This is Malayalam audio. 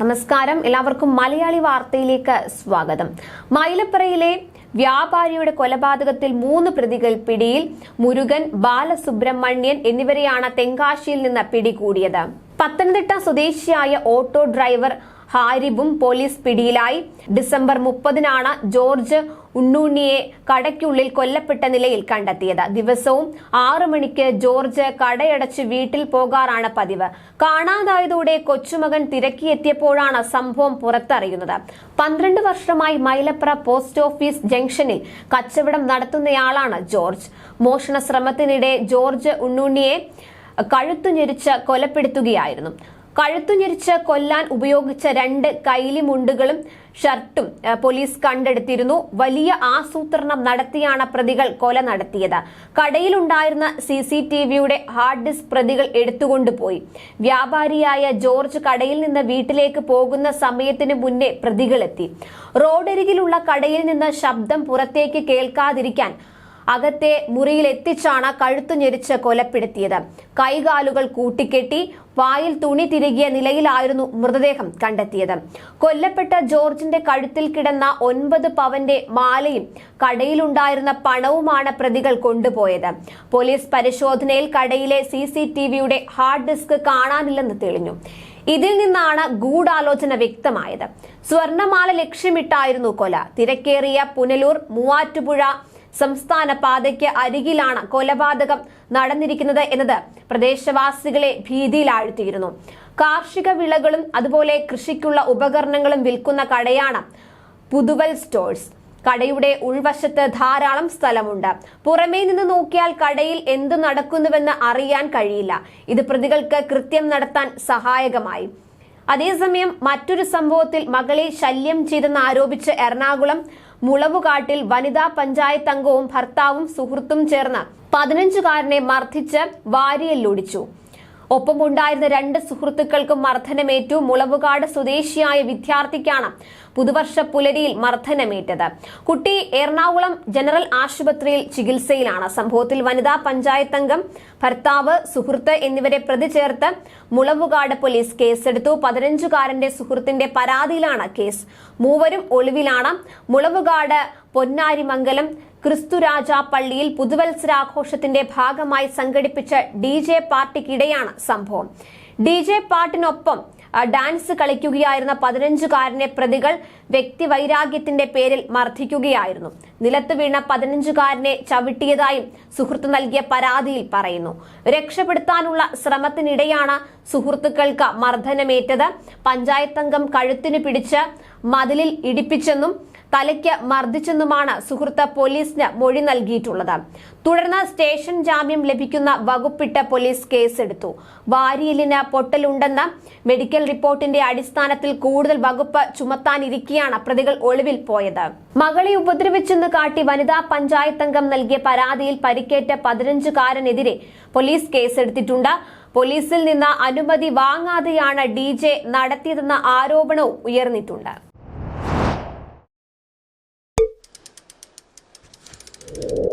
നമസ്കാരം. എല്ലാവർക്കും മലയാളി വാർത്തയിലേക്ക് സ്വാഗതം. മൈലപ്പുറയിലെ വ്യാപാരിയുടെ കൊലപാതകത്തിൽ മൂന്ന് പ്രതികൾ പിടിയിൽ മുരുകൻ ബാലസുബ്രഹ്മണ്യൻ എന്നിവരെയാണ് തെങ്കാശിയിൽ നിന്ന് പിടികൂടിയത്. പത്തനംതിട്ട സ്വദേശിയായ ഓട്ടോ ഡ്രൈവർ ഹാരിബും പോലീസ് പിടിയിലായി. ഡിസംബർ മുപ്പതിനാണ് ജോർജ് ഉണ്ണൂണിയെ കടയ്ക്കുള്ളിൽ കൊല്ലപ്പെട്ട നിലയിൽ കണ്ടെത്തിയത്. ദിവസവും ആറു മണിക്ക് ജോർജ് കടയടച്ച് വീട്ടിൽ പോകാറാണ് പതിവ്. കാണാതായതോടെ കൊച്ചുമകൻ തിരക്കിയെത്തിയപ്പോഴാണ് സംഭവം പുറത്തറിയുന്നത്. പന്ത്രണ്ട് വർഷമായി മൈലപ്ര പോസ്റ്റ് ഓഫീസ് ജംഗ്ഷനിൽ കച്ചവടം നടത്തുന്നയാളാണ് ജോർജ്. മോഷണ ശ്രമത്തിനിടെ ജോർജ് ഉണ്ണുണ്ണിയെ കഴുത്തു ഞെരിച്ച് കൊലപ്പെടുത്തുകയായിരുന്നു. കഴുത്തു ഞെരിച്ച് കൊല്ലാൻ ഉപയോഗിച്ച രണ്ട് കൈലിമുണ്ടുകളും ഷർട്ടും പോലീസ് കണ്ടെടുത്തിരുന്നു. വലിയ ആസൂത്രണം നടത്തിയാണ് പ്രതികൾ കൊല നടത്തിയത്. കടയിലുണ്ടായിരുന്ന സി സി ടി വിയുടെ ഹാർഡ് ഡിസ്ക് പ്രതികൾ എടുത്തുകൊണ്ടുപോയി. വ്യാപാരിയായ ജോർജ് കടയിൽ നിന്ന് വീട്ടിലേക്ക് പോകുന്ന സമയത്തിന് മുന്നേ പ്രതികളെത്തി. റോഡരികിലുള്ള കടയിൽ നിന്ന് ശബ്ദം പുറത്തേക്ക് കേൾക്കാതിരിക്കാൻ അകത്തെ മുറിയിൽ എത്തിച്ചാണ് കഴുത്തു ഞെരിച്ച് കൊലപ്പെടുത്തിയത്. കൈകാലുകൾ കൂട്ടിക്കെട്ടി വായിൽ തുണി തിരികിയ നിലയിലായിരുന്നു മൃതദേഹം കണ്ടെത്തിയത്. കൊല്ലപ്പെട്ട ജോർജിന്റെ കഴുത്തിൽ കിടന്ന ഒൻപത് പവന്റെ മാലയും കടയിലുണ്ടായിരുന്ന പണവുമാണ് പ്രതികൾ കൊണ്ടുപോയത്. പോലീസ് പരിശോധനയിൽ കടയിലെ സി സി ടി വിയുടെ ഹാർഡ് ഡിസ്ക് കാണാനില്ലെന്ന് തെളിഞ്ഞു. ഇതിൽ നിന്നാണ് ഗൂഢാലോചന വ്യക്തമായത്. സ്വർണമാല ലക്ഷ്യമിട്ടായിരുന്നു കൊല. തിരക്കേറിയ പുനലൂർ മൂവാറ്റുപുഴ സംസ്ഥാന പാതയ്ക്ക് അരികിലാണ് കൊലപാതകം നടന്നിരിക്കുന്നത് എന്നത് പ്രദേശവാസികളെ ഭീതിയിലാഴ്ത്തിയിരുന്നു. കാർഷിക വിളകളും അതുപോലെ കൃഷിക്കുള്ള ഉപകരണങ്ങളും വിൽക്കുന്ന കടയാണ് പുതുവൽ സ്റ്റോഴ്സ്. കടയുടെ ഉൾവശത്ത് ധാരാളം സ്ഥലമുണ്ട്. പുറമേ നിന്ന് നോക്കിയാൽ കടയിൽ എന്ത് നടക്കുന്നുവെന്ന് അറിയാൻ കഴിയില്ല. ഇത് പ്രതികൾക്ക് കൃത്യം നടത്താൻ സഹായകമായി. അതേസമയം മറ്റൊരു സംഭവത്തിൽ മകളെ ശല്യം ചെയ്തെന്ന് ആരോപിച്ച് എറണാകുളം മുളവുകാട്ടിൽ വനിതാ പഞ്ചായത്ത് അംഗവും ഭർത്താവും സുഹൃത്തും ചേർന്ന് പതിനഞ്ചുകാരനെ മർദ്ദിച്ച് വാരിയല്ലൊടിച്ചു. ഒപ്പം ഉണ്ടായിരുന്ന രണ്ട് സുഹൃത്തുക്കൾക്കും മർദ്ദനമേറ്റു. മുളവുകാട് സ്വദേശിയായ വിദ്യാർത്ഥിക്കാണ് പുതുവർഷ പുലരിയിൽ മർദ്ദനമേറ്റത്. കുട്ടി എറണാകുളം ജനറൽ ആശുപത്രിയിൽ ചികിത്സയിലാണ്. സംഭവത്തിൽ വനിതാ പഞ്ചായത്ത് അംഗം ഭർത്താവ് സുഹൃത്ത് എന്നിവരെ പ്രതി ചേർത്ത് മുളവുകാട് പോലീസ് കേസെടുത്തു. പതിനഞ്ചുകാരന്റെ സുഹൃത്തിന്റെ പരാതിയിലാണ് കേസ്. മൂവരും ഒളിവിലാണ്. മുളവുകാട് പൊന്നാരിമംഗലം ക്രിസ്തുരാജ പള്ളിയിൽ പുതുവത്സരാഘോഷത്തിന്റെ ഭാഗമായി സംഘടിപ്പിച്ച ഡി ജെ പാർട്ടിക്കിടെയാണ് സംഭവം. ഡി ജെ പാട്ടിനൊപ്പം ഡാൻസ് കളിക്കുകയായിരുന്ന പതിനഞ്ചുകാരനെ പ്രതികൾ വ്യക്തിവൈരാഗ്യത്തിന്റെ പേരിൽ മർദ്ദിക്കുകയായിരുന്നു. നിലത്ത് വീണ പതിനഞ്ചുകാരനെ ചവിട്ടിയതായും സുഹൃത്ത് നൽകിയ പരാതിയിൽ പറയുന്നു. രക്ഷപ്പെടുത്താനുള്ള ശ്രമത്തിനിടെയാണ് സുഹൃത്തുക്കൾക്ക് മർദ്ദനമേറ്റത്. പഞ്ചായത്തംഗം കഴുത്തിന് പിടിച്ച് മതിലിൽ ഇടിപ്പിച്ചെന്നും തലയ്ക്ക് മർദ്ദിച്ചെന്നുമാണ് സുഹൃത്ത് പോലീസിന് മൊഴി നൽകിയിട്ടുള്ളത്. തുടർന്ന് സ്റ്റേഷൻ ജാമ്യം ലഭിക്കുന്ന വകുപ്പിട്ട പോലീസ് കേസെടുത്തു. വാരിയലിന് പൊട്ടലുണ്ടെന്ന് മെഡിക്കൽ റിപ്പോർട്ടിന്റെ അടിസ്ഥാനത്തിൽ കൂടുതൽ വകുപ്പ് ചുമത്താനിരിക്കെയാണ് പ്രതികൾ ഒളിവിൽ പോയത്. മകളെ ഉപദ്രവിച്ചെന്ന് കാട്ടി വനിതാ പഞ്ചായത്ത് അംഗം നൽകിയ പരാതിയിൽ പരിക്കേറ്റ പതിനഞ്ചുകാരനെതിരെ പോലീസ് കേസെടുത്തിട്ടുണ്ട്. പോലീസിൽ നിന്ന് അനുമതി വാങ്ങാതെയാണ് ഡി ജെ നടത്തിയതെന്ന ആരോപണവും ഉയർന്നിട്ടുണ്ട്. you